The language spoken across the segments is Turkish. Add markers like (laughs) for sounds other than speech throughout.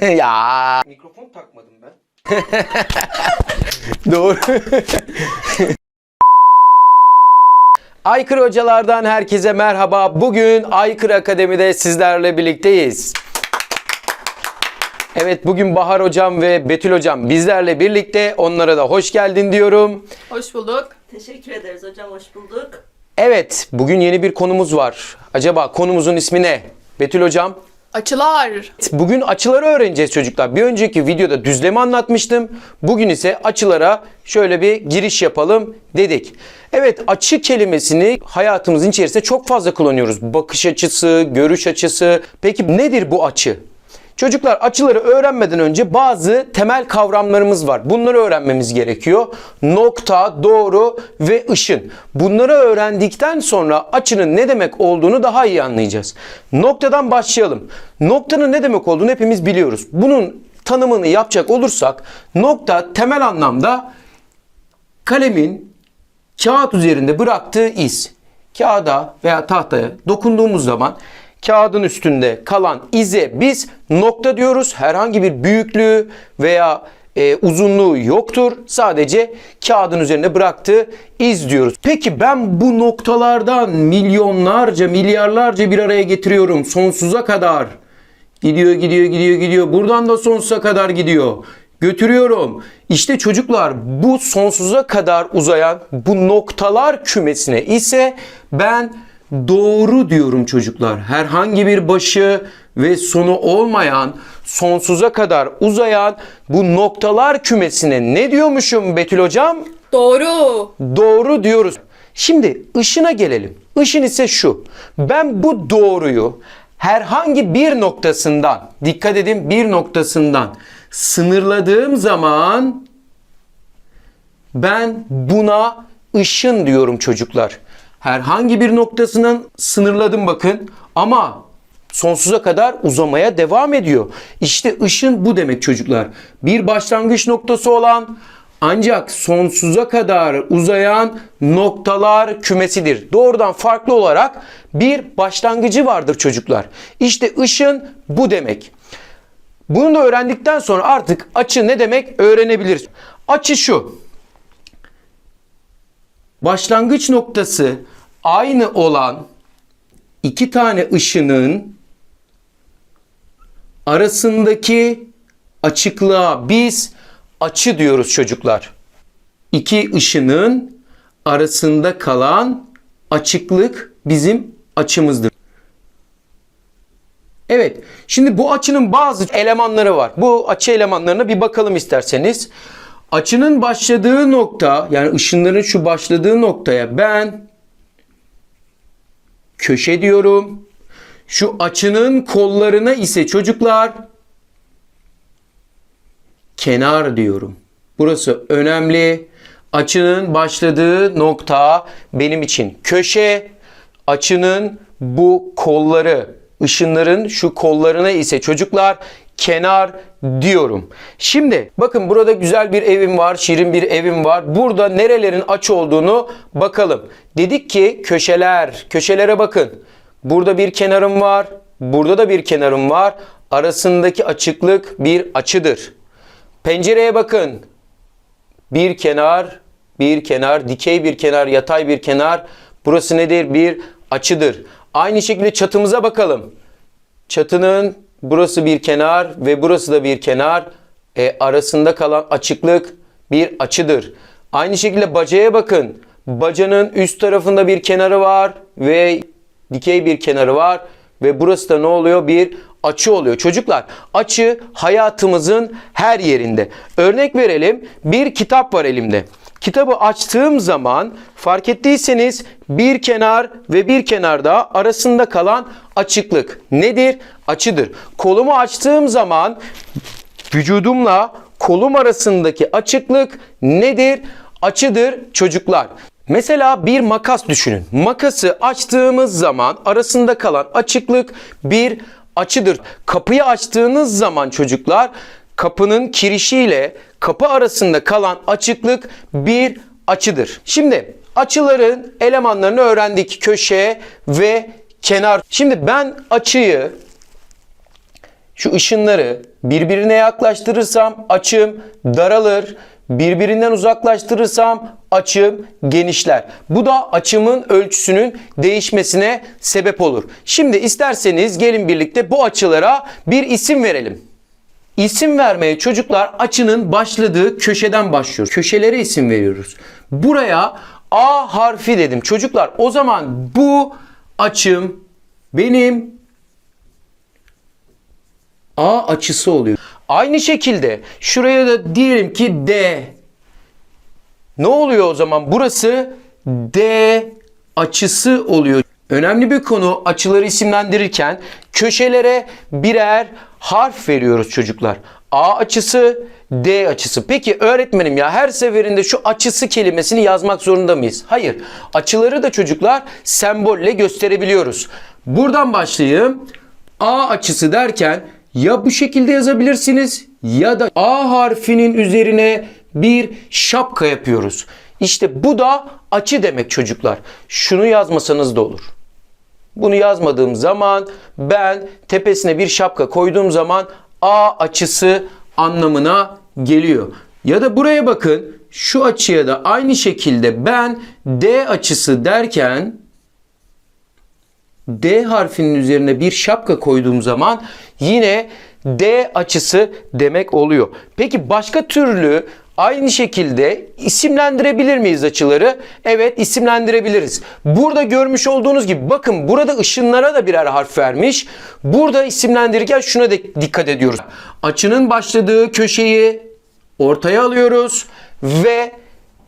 ya. Mikrofon takmadım ben. (laughs) Doğru. Aykırı hocalardan herkese merhaba. Bugün Aykırı Akademi'de sizlerle birlikteyiz. Evet bugün Bahar hocam ve Betül hocam bizlerle birlikte onlara da hoş geldin diyorum. Hoş bulduk. Teşekkür ederiz hocam, hoş bulduk. Evet bugün yeni bir konumuz var. Acaba konumuzun ismi ne? Betül hocam. Açılar. Bugün açıları öğreneceğiz çocuklar. Bir önceki videoda düzlemi anlatmıştım. Bugün ise açılara şöyle bir giriş yapalım dedik. Evet açı kelimesini hayatımızın içerisinde çok fazla kullanıyoruz. Bakış açısı, görüş açısı. Peki nedir bu açı? Çocuklar açıları öğrenmeden önce bazı temel kavramlarımız var. Bunları öğrenmemiz gerekiyor. Nokta, doğru ve ışın. Bunları öğrendikten sonra açının ne demek olduğunu daha iyi anlayacağız. Noktadan başlayalım. Noktanın ne demek olduğunu hepimiz biliyoruz. Bunun tanımını yapacak olursak nokta temel anlamda kalemin kağıt üzerinde bıraktığı iz. Kağıda veya tahtaya dokunduğumuz zaman kağıdın üstünde kalan ize biz nokta diyoruz. Herhangi bir büyüklüğü veya e, uzunluğu yoktur. Sadece kağıdın üzerinde bıraktığı iz diyoruz. Peki ben bu noktalardan milyonlarca, milyarlarca bir araya getiriyorum sonsuza kadar. Gidiyor, gidiyor, gidiyor, gidiyor. Buradan da sonsuza kadar gidiyor. Götürüyorum. İşte çocuklar bu sonsuza kadar uzayan bu noktalar kümesine ise ben doğru diyorum çocuklar. Herhangi bir başı ve sonu olmayan sonsuza kadar uzayan bu noktalar kümesine ne diyormuşum Betül hocam? Doğru. Doğru diyoruz. Şimdi ışına gelelim. Işın ise şu. Ben bu doğruyu herhangi bir noktasından, dikkat edin bir noktasından sınırladığım zaman ben buna ışın diyorum çocuklar. Herhangi bir noktasından sınırladım bakın ama sonsuza kadar uzamaya devam ediyor. İşte ışın bu demek çocuklar. Bir başlangıç noktası olan ancak sonsuza kadar uzayan noktalar kümesidir. Doğrudan farklı olarak bir başlangıcı vardır çocuklar. İşte ışın bu demek. Bunu da öğrendikten sonra artık açı ne demek öğrenebiliriz. Açı şu. Başlangıç noktası aynı olan iki tane ışının arasındaki açıklığa biz açı diyoruz çocuklar. İki ışının arasında kalan açıklık bizim açımızdır. Evet. Şimdi bu açının bazı elemanları var. Bu açı elemanlarına bir bakalım isterseniz. Açının başladığı nokta yani ışınların şu başladığı noktaya ben köşe diyorum. Şu açının kollarına ise çocuklar kenar diyorum. Burası önemli. Açının başladığı nokta benim için köşe. Açının bu kolları, ışınların şu kollarına ise çocuklar kenar diyorum. Şimdi bakın burada güzel bir evim var, şirin bir evim var. Burada nerelerin açı olduğunu bakalım. Dedik ki köşeler, köşelere bakın. Burada bir kenarım var, burada da bir kenarım var. Arasındaki açıklık bir açıdır. Pencereye bakın. Bir kenar, bir kenar, dikey bir kenar, yatay bir kenar. Burası nedir? Bir açıdır. Aynı şekilde çatımıza bakalım. Çatının burası bir kenar ve burası da bir kenar. E, arasında kalan açıklık bir açıdır. Aynı şekilde bacaya bakın. Bacanın üst tarafında bir kenarı var ve dikey bir kenarı var ve burası da ne oluyor? Bir açı oluyor. Çocuklar açı hayatımızın her yerinde. Örnek verelim. Bir kitap var elimde. Kitabı açtığım zaman fark ettiyseniz bir kenar ve bir kenar daha arasında kalan açıklık nedir? Açıdır. Kolumu açtığım zaman vücudumla kolum arasındaki açıklık nedir? Açıdır çocuklar. Mesela bir makas düşünün. Makası açtığımız zaman arasında kalan açıklık bir açıdır. Kapıyı açtığınız zaman çocuklar kapının kirişiyle kapı arasında kalan açıklık bir açıdır. Şimdi Açıların elemanlarını öğrendik. Köşe ve kenar. Şimdi ben açıyı şu ışınları birbirine yaklaştırırsam açım daralır. Birbirinden uzaklaştırırsam açım genişler. Bu da açımın ölçüsünün değişmesine sebep olur. Şimdi isterseniz gelin birlikte bu açılara bir isim verelim. İsim vermeye çocuklar açının başladığı köşeden başlıyor. Köşelere isim veriyoruz. Buraya A harfi dedim. Çocuklar o zaman bu açım benim A açısı oluyor. Aynı şekilde şuraya da diyelim ki D. Ne oluyor o zaman? Burası D açısı oluyor. Önemli bir konu açıları isimlendirirken köşelere birer harf veriyoruz çocuklar. A açısı, D açısı. Peki öğretmenim ya her seferinde şu açısı kelimesini yazmak zorunda mıyız? Hayır. Açıları da çocuklar sembolle gösterebiliyoruz. Buradan başlayayım. A açısı derken ya bu şekilde yazabilirsiniz ya da A harfinin üzerine bir şapka yapıyoruz. İşte bu da açı demek çocuklar. Şunu yazmasanız da olur. Bunu yazmadığım zaman ben tepesine bir şapka koyduğum zaman A açısı anlamına geliyor. Ya da buraya bakın şu açıya da aynı şekilde ben D açısı derken D harfinin üzerine bir şapka koyduğum zaman yine D açısı demek oluyor. Peki başka türlü aynı şekilde isimlendirebilir miyiz açıları? Evet isimlendirebiliriz. Burada görmüş olduğunuz gibi bakın burada ışınlara da birer harf vermiş. Burada isimlendirirken şuna da dikkat ediyoruz. Açının başladığı köşeyi ortaya alıyoruz ve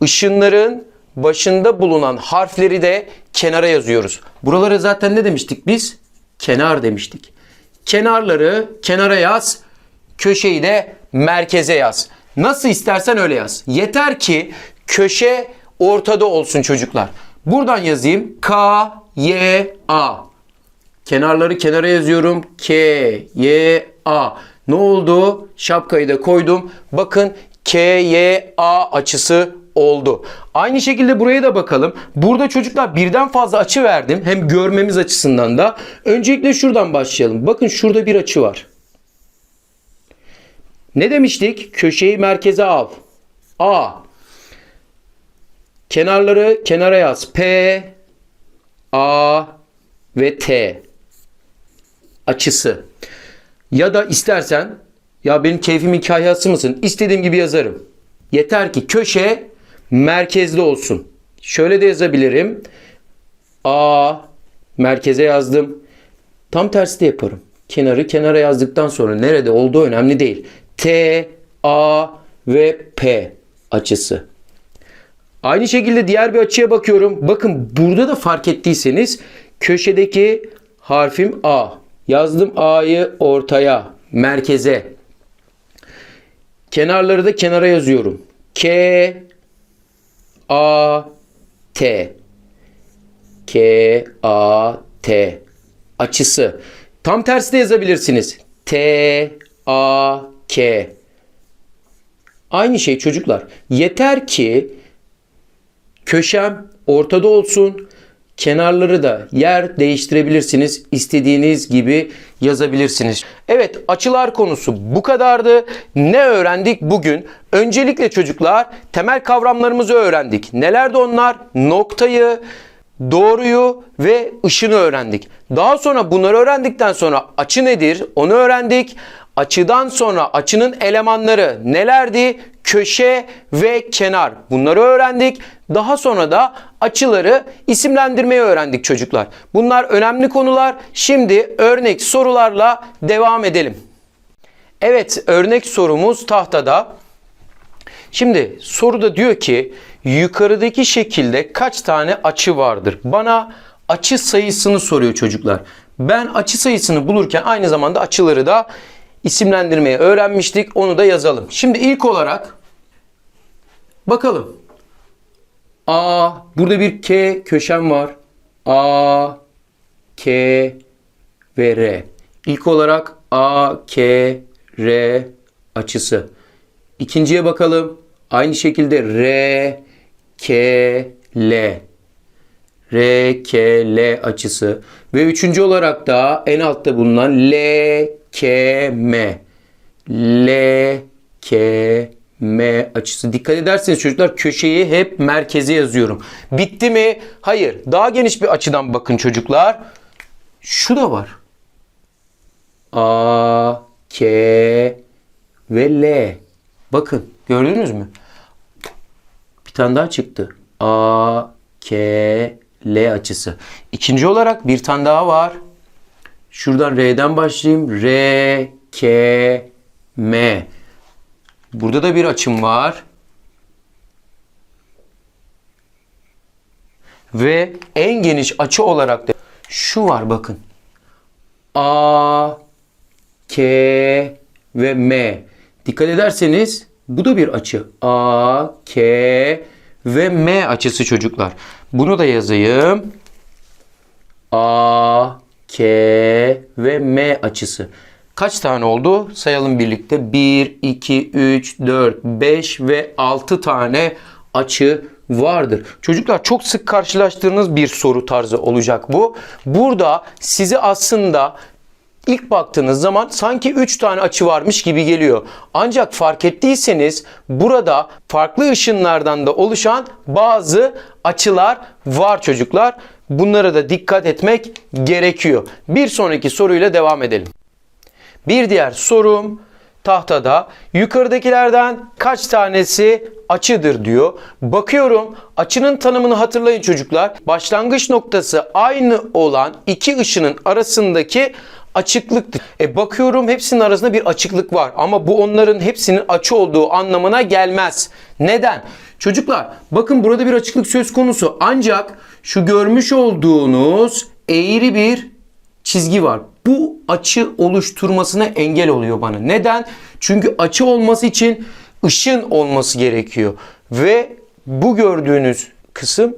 ışınların başında bulunan harfleri de kenara yazıyoruz. Buralara zaten ne demiştik biz? Kenar demiştik. Kenarları kenara yaz, köşeyi de merkeze yaz. Nasıl istersen öyle yaz. Yeter ki köşe ortada olsun çocuklar. Buradan yazayım. K, Y, A. Kenarları kenara yazıyorum. K, Y, A. Ne oldu? Şapkayı da koydum. Bakın K, Y, A açısı oldu. Aynı şekilde buraya da bakalım. Burada çocuklar birden fazla açı verdim. Hem görmemiz açısından da. Öncelikle şuradan başlayalım. Bakın şurada bir açı var. Ne demiştik? Köşeyi merkeze al. A. Kenarları kenara yaz. P, A ve T açısı. Ya da istersen ya benim keyfim hikayesi mısın? İstediğim gibi yazarım. Yeter ki köşe merkezde olsun. Şöyle de yazabilirim. A merkeze yazdım. Tam tersi de yaparım. Kenarı kenara yazdıktan sonra nerede olduğu önemli değil. T, A ve P açısı. Aynı şekilde diğer bir açıya bakıyorum. Bakın burada da fark ettiyseniz köşedeki harfim A. Yazdım A'yı ortaya, merkeze. Kenarları da kenara yazıyorum. K, A, T. K, A, T. Açısı. Tam tersi de yazabilirsiniz. T, A, K. Aynı şey çocuklar. Yeter ki köşem ortada olsun. Kenarları da yer değiştirebilirsiniz. İstediğiniz gibi yazabilirsiniz. Evet açılar konusu bu kadardı. Ne öğrendik bugün? Öncelikle çocuklar temel kavramlarımızı öğrendik. Nelerdi onlar? Noktayı, doğruyu ve ışını öğrendik. Daha sonra bunları öğrendikten sonra açı nedir? Onu öğrendik. Açıdan sonra açının elemanları nelerdi? Köşe ve kenar. Bunları öğrendik. Daha sonra da açıları isimlendirmeyi öğrendik çocuklar. Bunlar önemli konular. Şimdi örnek sorularla devam edelim. Evet, örnek sorumuz tahtada. Şimdi soruda diyor ki yukarıdaki şekilde kaç tane açı vardır? Bana açı sayısını soruyor çocuklar. Ben açı sayısını bulurken aynı zamanda açıları da isimlendirmeyi öğrenmiştik. Onu da yazalım. Şimdi ilk olarak bakalım. A burada bir K köşem var. A K ve R. İlk olarak A K R açısı. İkinciye bakalım. Aynı şekilde R K L. R, K, L açısı. Ve üçüncü olarak da en altta bulunan L, K, M. L, K, M açısı. Dikkat ederseniz çocuklar köşeyi hep merkeze yazıyorum. Bitti mi? Hayır. Daha geniş bir açıdan bakın çocuklar. Şu da var. A, K ve L. Bakın gördünüz mü? Bir tane daha çıktı. A, K, L açısı. İkinci olarak bir tane daha var. Şuradan R'den başlayayım. R, K, M. Burada da bir açım var. Ve en geniş açı olarak da şu var bakın. A, K ve M. Dikkat ederseniz bu da bir açı. A, K ve M açısı çocuklar. Bunu da yazayım. A, K ve M açısı. Kaç tane oldu? Sayalım birlikte. 1, 2, 3, 4, 5 ve 6 tane açı vardır. Çocuklar çok sık karşılaştığınız bir soru tarzı olacak bu. Burada sizi aslında İlk baktığınız zaman sanki 3 tane açı varmış gibi geliyor. Ancak fark ettiyseniz burada farklı ışınlardan da oluşan bazı açılar var çocuklar. Bunlara da dikkat etmek gerekiyor. Bir sonraki soruyla devam edelim. Bir diğer sorum tahtada yukarıdakilerden kaç tanesi açıdır diyor. Bakıyorum açının tanımını hatırlayın çocuklar. Başlangıç noktası aynı olan iki ışının arasındaki açıklıktır. E bakıyorum hepsinin arasında bir açıklık var ama bu onların hepsinin açı olduğu anlamına gelmez. Neden? Çocuklar bakın burada bir açıklık söz konusu ancak şu görmüş olduğunuz eğri bir çizgi var. Bu açı oluşturmasına engel oluyor bana. Neden? Çünkü açı olması için ışın olması gerekiyor. Ve bu gördüğünüz kısım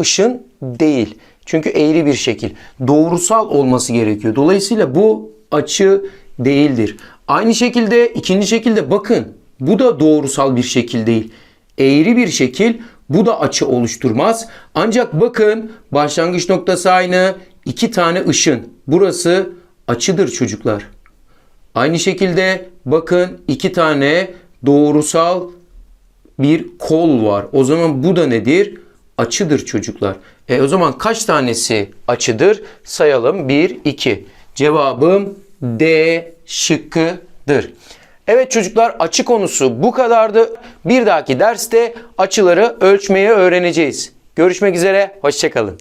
ışın değil. Çünkü eğri bir şekil. Doğrusal olması gerekiyor. Dolayısıyla bu açı değildir. Aynı şekilde ikinci şekilde bakın. Bu da doğrusal bir şekil değil. Eğri bir şekil bu da açı oluşturmaz. Ancak bakın başlangıç noktası aynı. iki tane ışın. Burası açıdır çocuklar. Aynı şekilde bakın iki tane doğrusal bir kol var. O zaman bu da nedir? Açıdır çocuklar. E o zaman kaç tanesi açıdır? Sayalım. 1, 2. Cevabım D şıkkıdır. Evet çocuklar açı konusu bu kadardı. Bir dahaki derste açıları ölçmeyi öğreneceğiz. Görüşmek üzere. Hoşçakalın.